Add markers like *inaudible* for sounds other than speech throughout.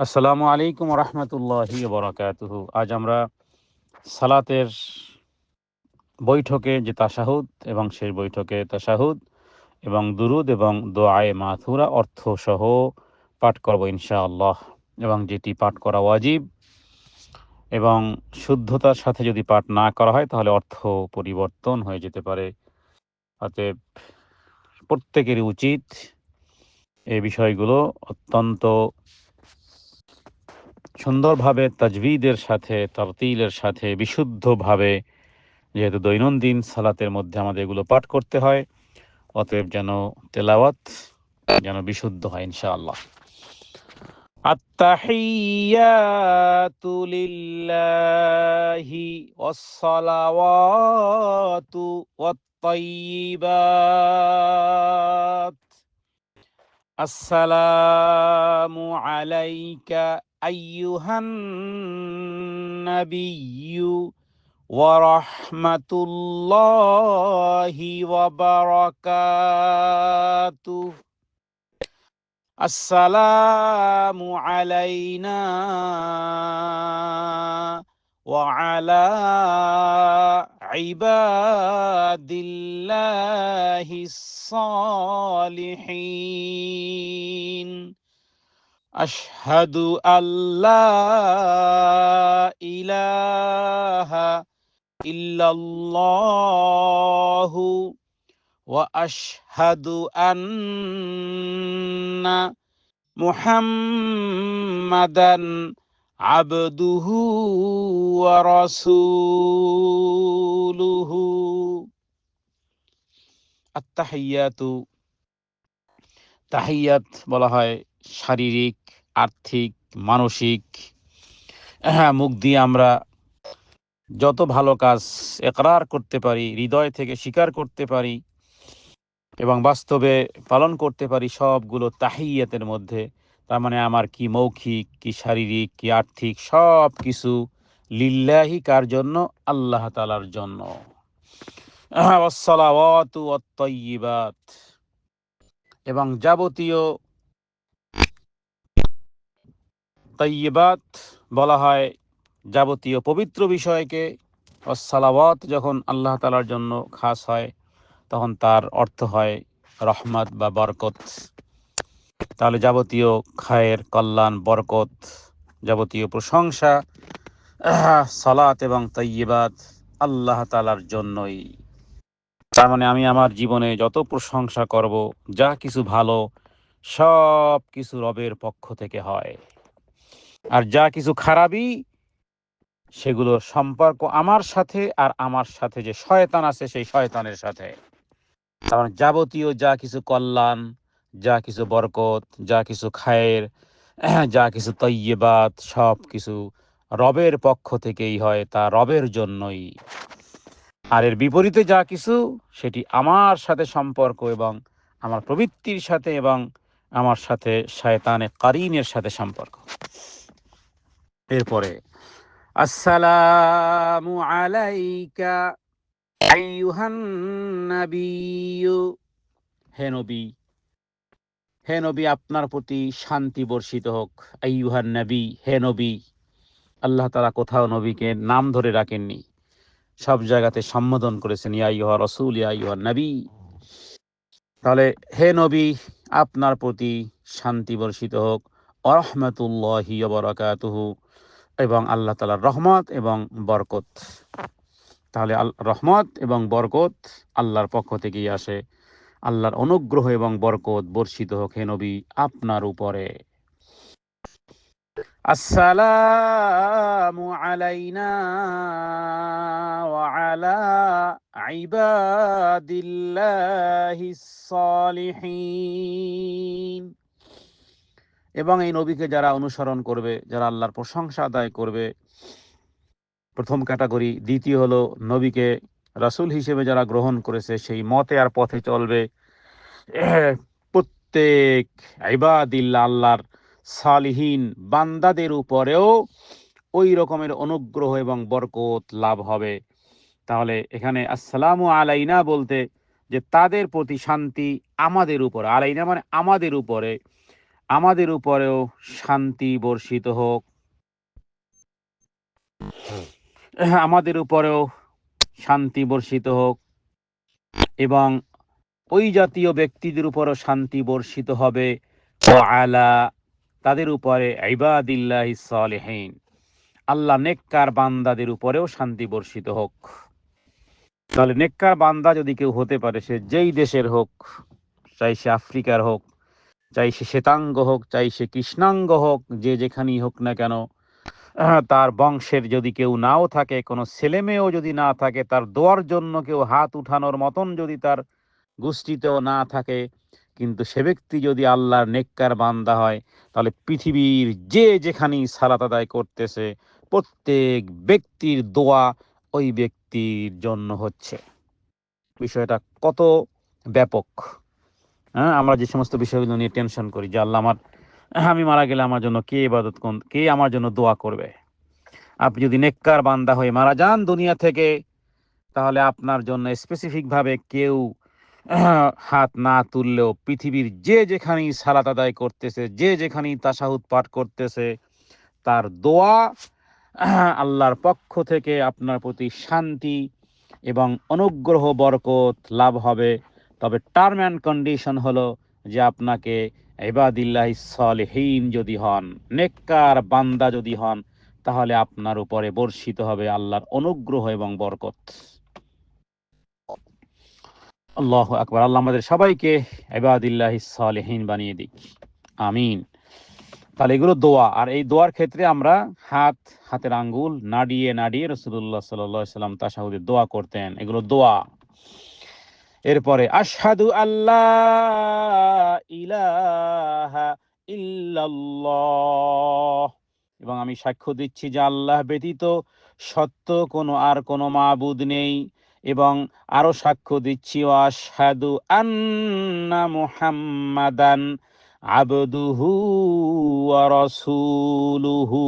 আসসালামু আলাইকুম রহমতুল্লাহি বরাকাতুহ আজ আমরা সালাতের বৈঠকে যে তাশাহুদ এবং সেই বৈঠকে তাশাহুদ এবং দুরুদ এবং দোয়ায়ে মাথুরা অর্থ সহ পাঠ করব ইনশাআল্লাহ। এবং যেটি পাঠ করা ওয়াজিব এবং শুদ্ধতার সাথে যদি পাঠ না করা হয় তাহলে অর্থ পরিবর্তন হয়ে যেতে পারে। অতএব প্রত্যেকেরই উচিত এই বিষয়গুলো অত্যন্ত সুন্দরভাবে তাজবিদের সাথে তরতিলের সাথে বিশুদ্ধভাবে যেহেতু দৈনন্দিন সালাতের মধ্যে আমাদের এগুলো পাঠ করতে হয় অতএব যেন তেলাওয়াত যেন বিশুদ্ধ হয় ইনশাআল্লাহ التحيات لله والصلوات والطيبات السلام عليك أيها النبي ورحمة الله وبركاته. السلام علينا وعلى عباد الله الصالحين. أشهد أن لا إله إلا الله وأشهد أن محمدا عبده ورسوله التحيات তাহিয়াত বলা হয় শারীরিক আর্থিক, মানসিক হ্যাঁ মুখ দিয়ে আমরা যত ভালো কাজ একরার করতে পারি, হৃদয় থেকে স্বীকার করতে পারি এবং বাস্তবে পালন করতে পারি সবগুলো তাহিয়াতের মধ্যে, তার মানে আমার কি মৌখিক, কি শারীরিক, কি আর্থিক সব কিছু লিল্লাহি কার জন্য? আল্লাহ তালার জন্য। ওয়াত-তাইয়্যিবাত এবং যাবতীয় তৈবাত বলা হয় যাবতীয় পবিত্র বিষয়কে। সালাওয়াত যখন আল্লাহ তালার জন্য খাস হয়, তখন তার অর্থ হয় রহমত বা বরকত। তাহলে যাবতীয় খায়ের কল্যাণ, বরকত, যাবতীয় প্রশংসা, সালাত এবং তৈবাত আল্লাহ তালার জন্যই। তার মানে আমি আমার জীবনে যত প্রশংসা করব, যা কিছু ভালো, সব কিছু রবের পক্ষ থেকে হয়। আর যা কিছু খারাপই সেগুলোর সম্পর্ক আমার সাথে আর আমার সাথে যে শয়তান আছে, সেই শয়তানের সাথে। কারণ যাবতীয় যা কিছু কল্যাণ, যা কিছু বরকত, যা কিছু খায়ের, *clears throat* যা কিছু তৈবাত সব কিছু রবের পক্ষ থেকেই হয়, তা রবের জন্যই। আর এর বিপরীতে যা কিছু, সেটি আমার সাথে সম্পর্ক এবং আমার প্রবৃত্তির সাথে এবং আমার সাথে শয়তানে কারিনের সাথে সম্পর্ক। এরপরে, আসসালামু আলাইকা আইয়ুহান নাবিয়্যু। হে নবী হে নবী, আপনার প্রতি শান্তি বর্ষিত হোক। আইয়ুহান নবী, হে নবী, আল্লাহ তাআলা কোথাও নবীকে নাম ধরে রাখেননি। সব জায়গাতে সম্বোধন করেছেন, ইয়া ইউহা রসুল, ইয়া ইউহা নবী। তাহলে, হে নবী, আপনার প্রতি শান্তি বর্ষিত হোক। অরহমতুল্লাহি বরাকাতুহু। এবং আল্লাহ তালার রহমত এবং বরকত। তাহলে আল, রহমত এবং বরকত আল্লাহর পক্ষ থেকেই আসে। আল্লাহর অনুগ্রহ এবং বরকত বর্ষিত হোক হে নবী আপনার উপরে। আসসালামু আলাইনা ওয়া আলা এবং এই নবীকে যারা অনুসরণ করবে, যারা আল্লাহর প্রশংসা আদায় করবে, প্রথম ক্যাটাগরি, দ্বিতীয় হলো নবীকে রাসূল হিসেবে যারা গ্রহণ করেছে, সেই মতে আর পথে চলবে। প্রত্যেক ইবাদিল্লাহ আল্লাহর সালিহীন বান্দাদের উপরেও ওই রকমের অনুগ্রহ এবং বরকত লাভ হবে। তাহলে এখানে আসসালামু আলাইনা বলতে যে তাদের প্রতি শান্তি আমাদের উপরে, আলাইনা মানে আমাদের উপরে। আমাদের উপরেও শান্তি বর্ষিত হোক। আমাদের উপরেও শান্তি বর্ষিত হোক এবং ওই জাতীয় ব্যক্তিদের উপরও শান্তি বর্ষিত হবে। আলা তাদের উপরে ইবাদিল্লাহ সালেহীন। আল্লাহ নেককার বান্দাদের উপরেও শান্তি বর্ষিত হোক। তাহলে নেককার বান্দা যদি কেউ হতে পারে, সে যেই দেশের হোক, চাই সে আফ্রিকার হোক চাই সে শ্বেতাঙ্গ হোক, চাই সে কৃষ্ণাঙ্গ হোক, যে যেখানেই হোক না কেন তার বংশের যদি কেউ নাও থাকে, কোনো ছেলে মেয়েও যদি না থাকে, তার দোয়ার জন্য কেউ হাত উঠানোর মতন যদি তার গোষ্ঠীতেও না থাকে, কিন্তু সে ব্যক্তি যদি আল্লাহর নেককার বান্দা হয়, তাহলে পৃথিবীর যে যেখানেই সালাত আদায় করতেছে, প্রত্যেক ব্যক্তির দোয়া ওই ব্যক্তির জন্য হচ্ছে। বিষয়টা কত ব্যাপক। হ্যাঁ আমরা যে সমস্ত বিষয়গুলো নিয়ে টেনশন করি, যে আল্লাহ আমার, আমি মারা গেলে আমার জন্য কে ইবাদত কোন কে আমার জন্য দোয়া করবে? আপনি যদি নেককার বান্দা হয়ে মারা যান দুনিয়া থেকে, তাহলে আপনার জন্য স্পেসিফিক ভাবে কেউ, হাত না তুললেও পৃথিবীর যে যেখানেই সালাত আদায় করতেছে, যে যেখানেই তাসাহুদ পাঠ করতেছে, তার দোয়া, আল্লাহর পক্ষ থেকে আপনার প্রতি শান্তি এবং অনুগ্রহ, বরকত লাভ হবে। তবে টার্ম অ্যান্ড কন্ডিশন হলো যে আপনাকে ইবাদিল্লাহ সালেহীন যদি হন, নেককার বান্দা যদি হন, তাহলে আপনার উপরে বর্ষিত হবে আল্লাহর অনুগ্রহ এবং বরকত। আল্লাহ আকবার। আল্লাহ আমাদের সবাইকে ইবাদিল্লাহ সালেহীন বানিয়ে দিক। আমিন। তাহলে এগুলো দোয়া। আর এই দোয়ার ক্ষেত্রে আমরা হাত, হাতের আঙ্গুল নাড়িয়ে নাড়িয়ে রসুল্লাহ সাল্লাম তাসাহুদের দোয়া করতেন। এগুলো দোয়া। এরপরে, আশহাদু আল্লাহ ইলাহা ইল্লাল্লাহ। এবং আমি সাক্ষ্য দিচ্ছি যে আল্লাহ ব্যতীত সত্য কোনো আর কোনো মাবুদ নেই। এবং আরও সাক্ষ্য দিচ্ছি আশহাদু আন্না মুহাম্মাদান আবদুহু রাসূলুহু।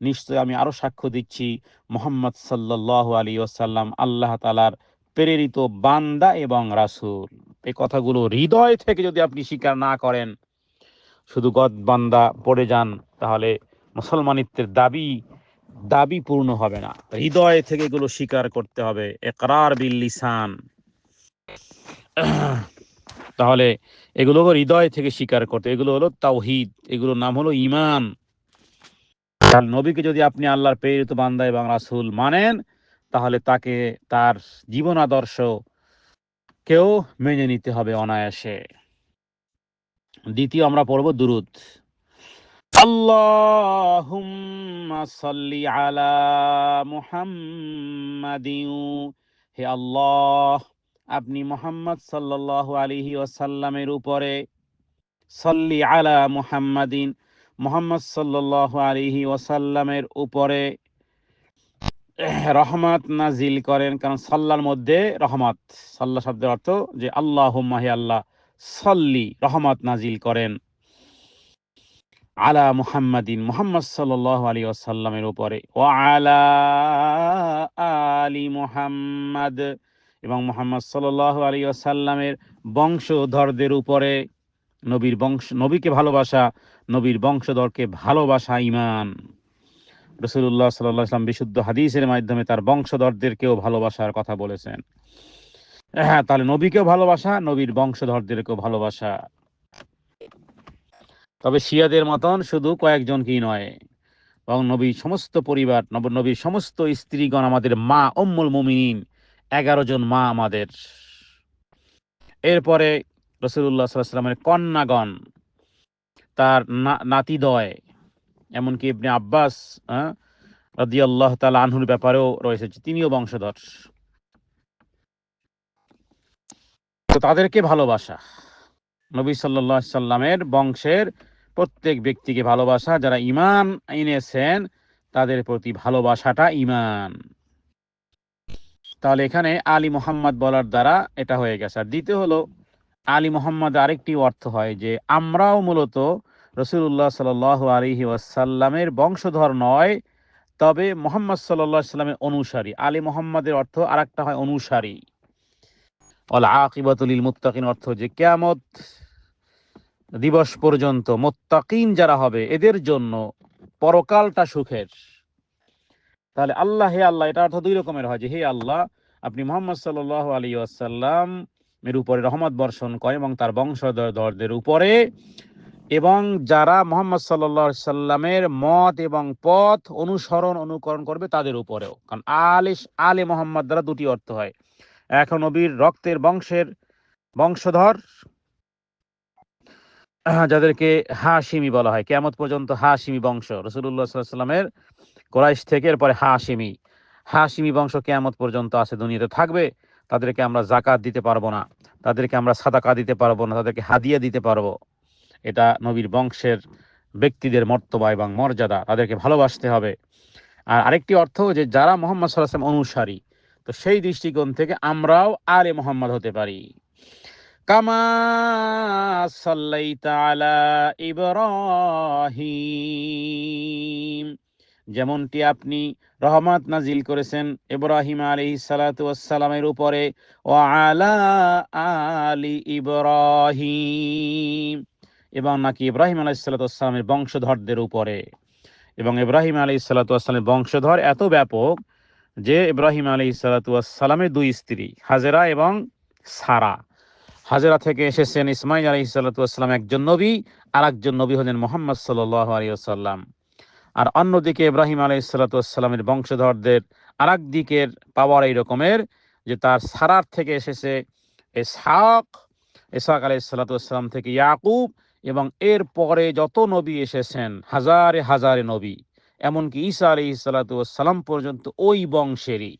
নিশ্চয় আমি আরও সাক্ষ্য দিচ্ছি, মোহাম্মদ সাল্লাল্লাহু আলাইহি ওয়াসাল্লাম, আল্লাহ তাআলার প্রেরিত বান্দা এবং রাসূল। এই কথাগুলো হৃদয় থেকে যদি আপনি স্বীকার না করেন, শুধু গদ বান্দা পড়ে যান, তাহলে মুসলমানিত্বের দাবি দাবি পূর্ণ হবে না। হৃদয় থেকে এগুলো স্বীকার করতে হবে। একরার বিল লিসান। তাহলে এগুলো হৃদয় থেকে স্বীকার করতে। এগুলো হলো তাওহিদ। এগুলোর নাম হলো ইমান নবীকে যদি আপনি আল্লাহর প্রেরিত বান্দা এবং রাসূল মানেন তাহলে তাকে তার জীবন আদর্শ কেউ মেনে নিতে হবে অনায়াসে। দ্বিতীয় আমরা পড়ব দুরুদ। আলা হে আল্লাহ, আপনি মোহাম্মদ সাল্লাল্লাহু আলাইহি ওয়াসাল্লামের উপরে সল্লি আলা মুহাম্মাদিন। মোহাম্মদ সাল্লাল্লাহু আলাইহি ওয়াসাল্লামের উপরে রহমত নাজিল করেন, কারণ সাল্লার মধ্যে রহমত। সাল্লা শব্দের অর্থ যে আল্লাহ হে আল্লাহ, সল্লি, রহমত নাজিল করেন। আলা মুহাম্মাদিন, মুহাম্মদ সাল্লাল্লাহু আলী ওয়াসাল্লামের উপরে। ও আলা আলী মুহাম্মাদ, এবং মুহাম্মদ সাল্লাল্লাহু আলী ওয়াসাল্লামের বংশধরদের উপরে। নবীর বংশ, নবীকে ভালোবাসা, নবীর বংশধরকে ভালোবাসা ইমান রসুল্লাহ সাল্লাহ ইসলাম বিশুদ্ধ হাদিসের মাধ্যমে তার বংশধরদেরকেও ভালোবাসার কথা বলেছেন। হ্যাঁ তাহলে নবীকেও ভালোবাসা, নবীর বংশধরদেরকেও ভালোবাসা। তবে শিয়াদের মতন শুধু কয়েকজনকেই নয় এবং নবীর সমস্ত পরিবার, নব, নবীর সমস্ত স্ত্রীগণ, আমাদের মা অম্মুল মুমিনিন, এগারো জন মা আমাদের। এরপরে রসুল্লাহ সাল্লামের কন্যাগণ, তার নাতিদয় এমনকি ইবনে আব্বাস রাদি আল্লাহ তালা আনহুর ব্যাপারেও রয়েছে তিনিও বংশধর। তো তাদেরকে ভালোবাসা। নবী সাল্লাহ সাল্লামের বংশের প্রত্যেক ব্যক্তিকে ভালোবাসা, যারা ইমান এনেছেন, তাদের প্রতি ভালোবাসাটা ইমান তাহলে এখানে আলী মোহাম্মদ বলার দ্বারা এটা হয়ে গেছে। আর দ্বিতীয় হলো, আলী মোহাম্মদ আরেকটি অর্থ হয় যে আমরাও মূলত রসুল্লাহ সাল আলহি ওয়াসাল্লামের বংশধর নয়, তবে মোহাম্মদ সাল্লাহ সাল্লামের অনুসারী। আলী মোহাম্মদের অর্থ আরেকটা হয় অনুসারী। আকিবাতুল মুত্তাকিন অর্থ যে কেয়ামত দিবস পর্যন্ত মোত্তাকিন যারা হবে, এদের জন্য পরকালটা সুখের। তাহলে আল্লাহ হে আল্লাহ এটা অর্থ দুই রকমের হয় যে, হে আল্লাহ, আপনি মোহাম্মদ সাল্লাহ আলী আসাল্লাম এর উপরে রহমত বর্ষণ করেন এবং তার বংশধরদের উপরে এবং যারা মোহাম্মদ সাল্লা সাল্লামের মত এবং পথ অনুসরণ, অনুকরণ করবে তাদের উপরেও। কারণ আলিস আলে মোহাম্মদ দ্বারা দুটি অর্থ হয়। এখন নবীর রক্তের বংশের বংশধর, যাদেরকে হাসিমি বলা হয়। কেমত পর্যন্ত হাসিমি বংশ। রসুল্লাহ সাল্লামের কোরাইশ থেকে এরপরে হাসিমি হাসিমি বংশ কেয়ামত পর্যন্ত আছে, দুনিয়াতে থাকবে। তাদেরকে আমরা জাকাত দিতে পারব না। তাদেরকে আমরা সাদাকা দিতে পারব না। তাদেরকে হাদিয়া দিতে পারব। এটা নবীর বংশের ব্যক্তিদের মর্তবা এবং মর্যাদা, তাদেরকে ভালোবাসতে হবে। আর আরেকটি অর্থ যে যারা মোহাম্মদ সাল্লাম অনুসারী, তো সেই দৃষ্টিকোণ থেকে আমরাও আলে মোহাম্মদ হতে পারি। কামা যেমনটি আপনি রহমত নাজিল করেছেন ইব্রাহিম আলী সালাতামের উপরে ও আলা আলী ইব্রাহিম। এবং নাকি ইব্রাহিম আলাই সাল্লাতামের বংশধরদের উপরে। এবং ইব্রাহিম আলী সাল্লাতামের বংশধর এত ব্যাপক যে ইব্রাহিম আলী সাল্লাতামের দুই স্ত্রী, হাজেরা এবং সারা। হাজেরা থেকে এসেছেন ইসমাইল আলী সাল্লাতাম একজন নবী আর একজন নবী হলেন মোহাম্মদ সাল্লাহ আলী আসাল্লাম আর অন্যদিকে ইব্রাহিম আলাই সাল্লাতামের বংশধরদের আর দিকের পাওয়ার এই রকমের যে তার সারার থেকে এসেছে এ এসহাক এসাক আলাই সাল্লাতাম থেকে ইয়াকুব এবং এর পরে যত নবী এসেছেন হাজারে হাজারে নবী এমনকি ঈসা আলি সাল্লাতাম পর্যন্ত ওই বংশেরই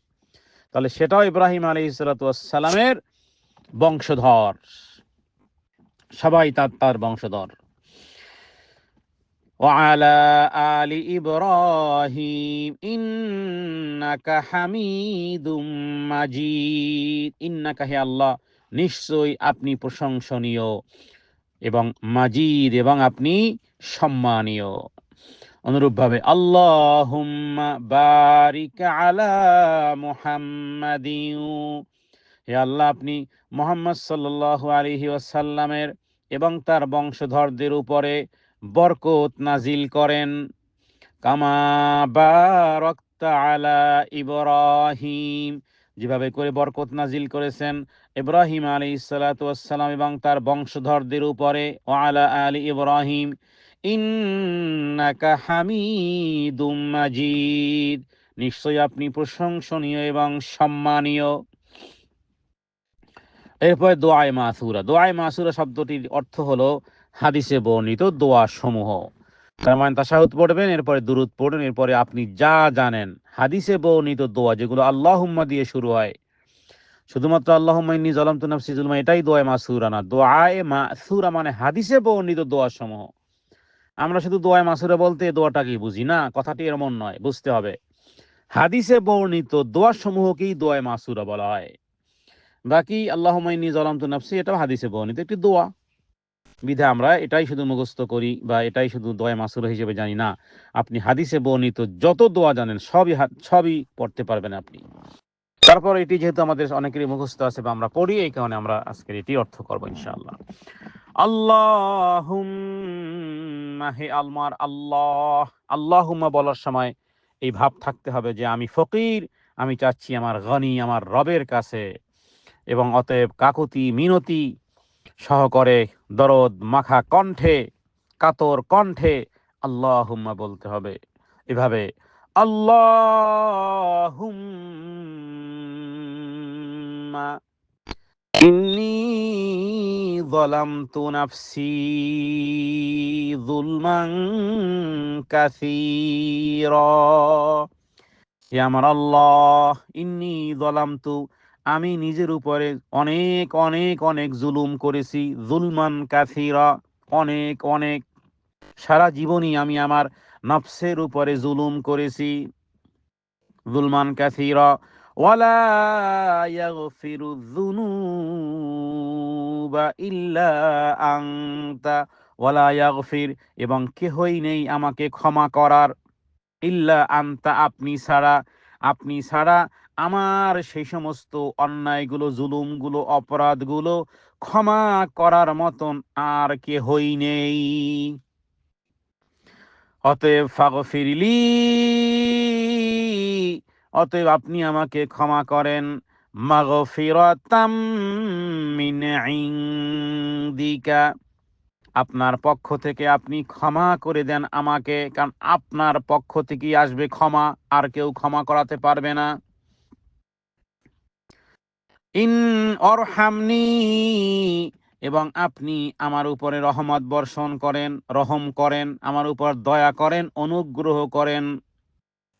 তাহলে সেটাও ইব্রাহিম আলী সাল্লাতামের বংশধর সবাই তার তার বংশধর وعلى آل إبراهيم إنك حميد মাজিদ ইন্নাকা হে আল্লাহ নিশ্চয়ই আপনি প্রশংসনীয় এবং মাজিদ এবং আপনি সম্মানীয়। অনুরূপভাবে আল্লাহুম্মা বারিক আলা মুহাম্মাদিউ আল্লাহ, আপনি মোহাম্মদ সাল্লাল্লাহু আলাইহি ওয়াসাল্লামের এবং তার বংশধরদের উপরে বরকত নাজিল করেন। কামা বারাকতা আলা ইব্রাহিম। যেভাবে করে বরকত নাজিল করেছেন ইব্রাহিম আলী সালাতাম এবং তার বংশধরদের উপরে ও আলা ইব্রাহিম মাজিদ। নিশ্চয়ই আপনি প্রশংসনীয় এবং সম্মানীয়। এরপরে দোয়ায় মাসুরা। দোয়ায় মাসুরা শব্দটির অর্থ হলো হাদিসে বর্ণিত দোয়া সমূহ তার মানে তাসাহুদ পড়বেন, এরপরে দুরুদ পড়বেন, এরপরে আপনি যা জানেন হাদিসে বর্ণিত দোয়া যেগুলো আল্লাহুম্মা দিয়ে শুরু হয়। শুধুমাত্র আল্লাহুম্মা ইন্নি জলাম তু নাফসি জুলমা, এটাই মাসুরা না। দোয়ায় মাসুরা মানে হাদিসে বর্ণিত দোয়া সমূহ আমরা শুধু দোয়ায় মাসুরা বলতে দোয়াটাকেই বুঝি না, কথাটি এমন নয়, বুঝতে হবে। হাদিসে বর্ণিত দোয়া সমূহকেই দোয়ায় মাসুরা বলা হয়। বাকি আল্লাহ ইন্নি জলাম তু নাফসি, এটাও হাদিসে বর্ণিত একটি দোয়া। বিধে আমরা এটাই শুধু মুখস্থ করি বা এটাই শুধু দোয়া মাসুর হিসেবে জানি না। আপনি হাদিসে বর্ণিত যত দোয়া জানেন সবই সবই পড়তে পারবেন আপনি। তারপর এটি যেহেতু আমাদের অনেকেরই মুখস্থ আছে বা আমরা পড়ি, এই কারণে আমরা আজকের এটি অর্থ করব ইনশাআল্লাহ। আল্লাহ হে আলমার আল্লাহ, আল্লাহুম্মা বলার সময় এই ভাব থাকতে হবে যে আমি ফকির, আমি চাচ্ছি আমার গনি, আমার রবের কাছে। এবং অতএব কাকুতি, মিনতি সহকরে দরদ মাখা কণ্ঠে কাতর কণ্ঠে আল্লাহ বলতে হবে এভাবে আল্লাহ ইন্নি ظلمت نفسي ظلما كثيرا হে আমার আল্লাহ ইন্নি ظلمت আমি নিজের উপরে অনেক অনেক অনেক জুলুম করেছি, জুলমান কাথিরা অনেক অনেক। সারা জীবনই আমি আমার নফসের উপরে জুলুম করেছি। জুলমান যুনুবা ইল্লা এবং কেহই নেই আমাকে ক্ষমা করার। ইল্লা আনতা, আপনি ছাড়া আপনি ছাড়া আমার সেই সমস্ত অন্যায়গুলো, জুলুমগুলো, অপরাধগুলো ক্ষমা করার মতন আর কে হই নেই। অতএব ফাগফিরলি, অতএব আপনি আমাকে ক্ষমা করেন মাগফিরাতাম মিন ইনদিকা। আপনার পক্ষ থেকে আপনি ক্ষমা করে দেন আমাকে, কারণ আপনার পক্ষ থেকেই আসবে ক্ষমা, আর কেউ ক্ষমা করাতে পারবে না। ইন অরহামনি, এবং আপনি আমার উপরে রহমত বর্ষণ করেন, রহম করেন, আমার উপর দয়া করেন, অনুগ্রহ করেন।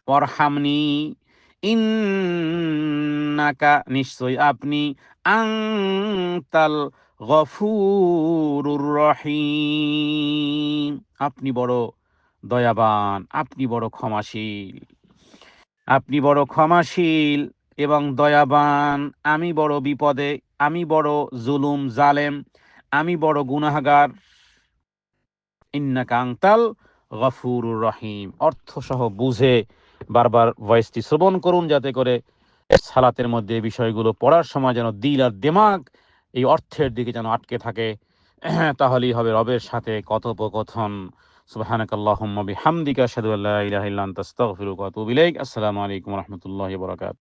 অরহামনি, ইন্নাকা নিশ্চয় আপনি আংতাল গফুরুর রহিম। আপনি বড় দয়াবান, আপনি বড় ক্ষমাশীল। আপনি বড় ক্ষমাশীল এবং দয়াবান, আমি বড় বিপদে, আমি বড় জুলুম, জালেম, আমি বড় গুনাহগার। ইন্নাকা আংতাল গফুরুর রহিম। অর্থসহ বুঝে বারবার ভয়েসটি শ্রবণ করুন যাতে করে সালাতের মধ্যে বিষয়গুলো পড়ার সময় যেন দিল আর দিমাগ এই অর্থের দিকে যেন আটকে থাকে, *clears throat* তাহলেই হবে রবের সাথে কথোপকথন। সুবহানাকাল্লাহুম্মা হামদিকা সাদুল্লাহ আল্লা তস্তফিরুকাত আসসালামু আলাইকুম রহমতুল্লাহ বরকাত